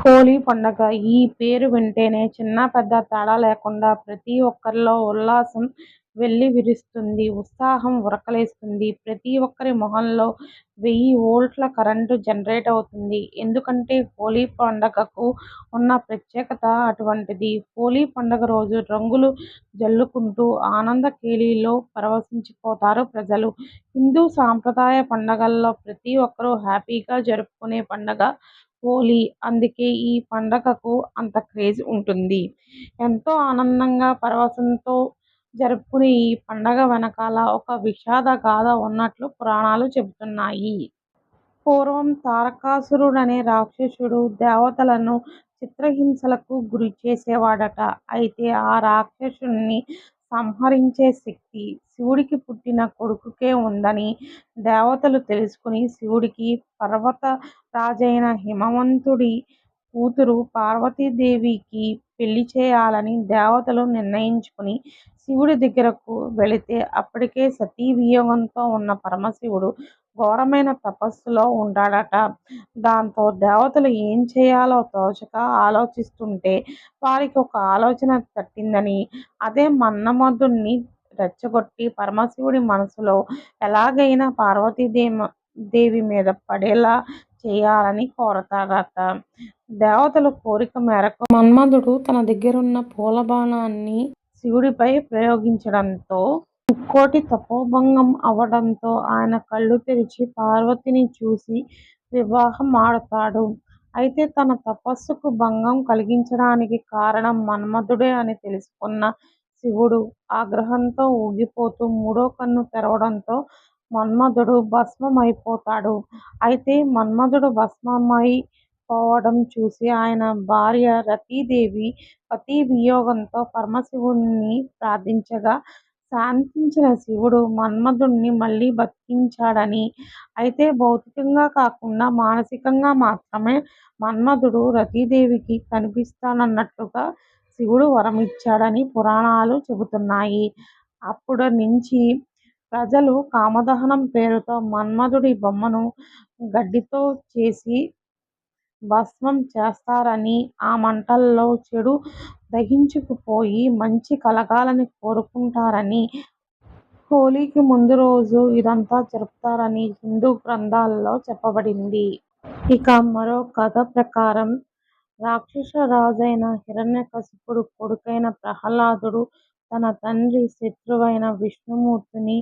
హోలీ పండగ ఈ పేరు వింటేనే చిన్న పెద్ద తేడా లేకుండా ప్రతి ఒక్కరిలో ఉల్లాసం వెల్లివిరుస్తుంది. ఉత్సాహం ఉరకలేస్తుంది. ప్రతి ఒక్కరి మొహంలో వెయ్యి వోల్ట్ల కరెంటు జనరేట్ అవుతుంది. ఎందుకంటే హోలీ పండగకు ఉన్న ప్రత్యేకత అటువంటిది. హోలీ పండగ రోజు రంగులు జల్లుకుంటూ ఆనంద కేలీలో పరవశించిపోతారు ప్రజలు. హిందూ సాంప్రదాయ పండగల్లో ప్రతి ఒక్కరూ హ్యాపీగా జరుపుకునే పండగ హోలీ. అందుకే ఈ పండగకు అంత క్రేజ్ ఉంటుంది. ఎంతో ఆనందంగా, పరవశంతో జరుపుకునే ఈ పండగ వెనకాల ఒక విషాద గాథ ఉన్నట్లు పురాణాలు చెబుతున్నాయి. పూర్వం తారకాసురుడనే రాక్షసుడు దేవతలను చిత్రహింసలకు గురి చేసేవాడట అయితే ఆ రాక్షసుని సంహరించే శక్తి శివుడికి పుట్టిన కొడుకుకే ఉందని దేవతలు తెలుసుకుని శివుడికి పర్వత రాజైన హిమవంతుడి కూతురు పార్వతీదేవికి పెళ్ళి చేయాలని దేవతలు నిర్ణయించుకుని శివుడి దగ్గరకు వెళితే అప్పటికే సతీ వియోగంతో ఉన్న పరమశివుడు ఘోరమైన తపస్సులో ఉంటాడట. దాంతో దేవతలు ఏం చేయాలో తోచక ఆలోచిస్తుంటే వారికి ఒక ఆలోచన తట్టిందని అదే మన్నమధుణ్ణి రెచ్చగొట్టి పరమశివుడి మనసులో ఎలాగైనా పార్వతీదేవి మీద పడేలా చేయాలని కోరతాడట దేవతల కోరిక మేరకు మన్మధుడు తన దగ్గరున్న పూలబాణాన్ని శివుడిపై ప్రయోగించడంతో ముక్కోటి తపోభంగం అవడంతో ఆయన కళ్ళు తెరిచి పార్వతిని చూసి వివాహం ఆడతాడు. అయితే తన తపస్సుకు భంగం కలిగించడానికి కారణం మన్మధుడే అని తెలుసుకున్న శివుడు ఆగ్రహంతో ఊగిపోతూ మూడో కన్ను తెరవడంతో మన్మధుడు భస్మమైపోతాడు. అయితే మన్మధుడు భస్మమై పోవడం చూసి ఆయన భార్య రతీదేవి పతివియోగంతో పరమశివుణ్ణి ప్రార్థించగా శాంతించిన శివుడు మన్మధుణ్ణి మళ్ళీ బతికించాడని, అయితే భౌతికంగా కాకుండా మానసికంగా మాత్రమే మన్మధుడు రతీదేవికి కనిపిస్తానన్నట్లుగా శివుడు వరం ఇచ్చాడని పురాణాలు చెబుతున్నాయి. అప్పటినుంచి ప్రజలు కామదహనం పేరుతో మన్మధుడి బొమ్మను గడ్డితో చేసి భస్మం చేస్తారని, ఆ మంటల్లో చెడు దహించుకుపోయి మంచి కలగాలని కోరుకుంటారని, హోలీకి ముందు రోజు ఇదంతా జరుపుతారని హిందూ గ్రంథాల్లో చెప్పబడింది. ఇక మరో కథ ప్రకారం రాక్షస రాజైన హిరణ్యకశిపుడు కొడుకైన ప్రహ్లాదుడు తన తండ్రి శత్రువైన విష్ణుమూర్తిని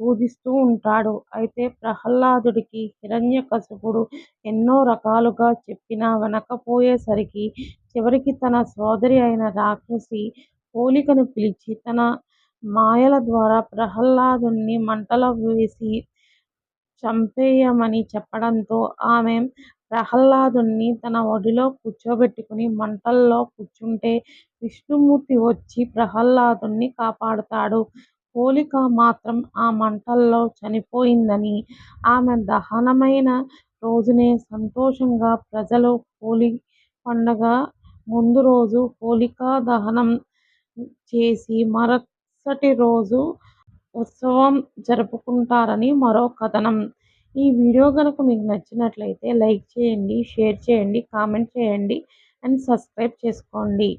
పూజిస్తూ ఉంటాడు. అయితే ప్రహ్లాదుడికి హిరణ్యకశిపుడు ఎన్నో రకాలుగా చెప్పినా వినకపోయేసరికి చివరికి తన సోదరి అయిన రాక్షసి పోలికను పిలిచి తన మాయల ద్వారా ప్రహ్లాదుని మంటలో వేసి చంపేయమని చెప్పడంతో ఆమె ప్రహ్లాదుని తన ఒడిలో కూర్చోబెట్టుకుని మంటల్లో కూర్చుంటే విష్ణుమూర్తి వచ్చి ప్రహ్లాదుని కాపాడతాడు. హోలిక మాత్రం ఆ మంటల్లో చనిపోయిందని, ఆమె దహనమైన రోజునే సంతోషంగా ప్రజలు హోలీ పండగ ముందు రోజు హోలికాదహనం చేసి మరుసటి రోజు ఉత్సవం జరుపుకుంటారని మరో కథనం. ఈ వీడియో కనుక మీకు నచ్చినట్లయితే లైక్ చేయండి, షేర్ చేయండి, కామెంట్ చేయండి అండ్ సబ్స్క్రైబ్ చేసుకోండి.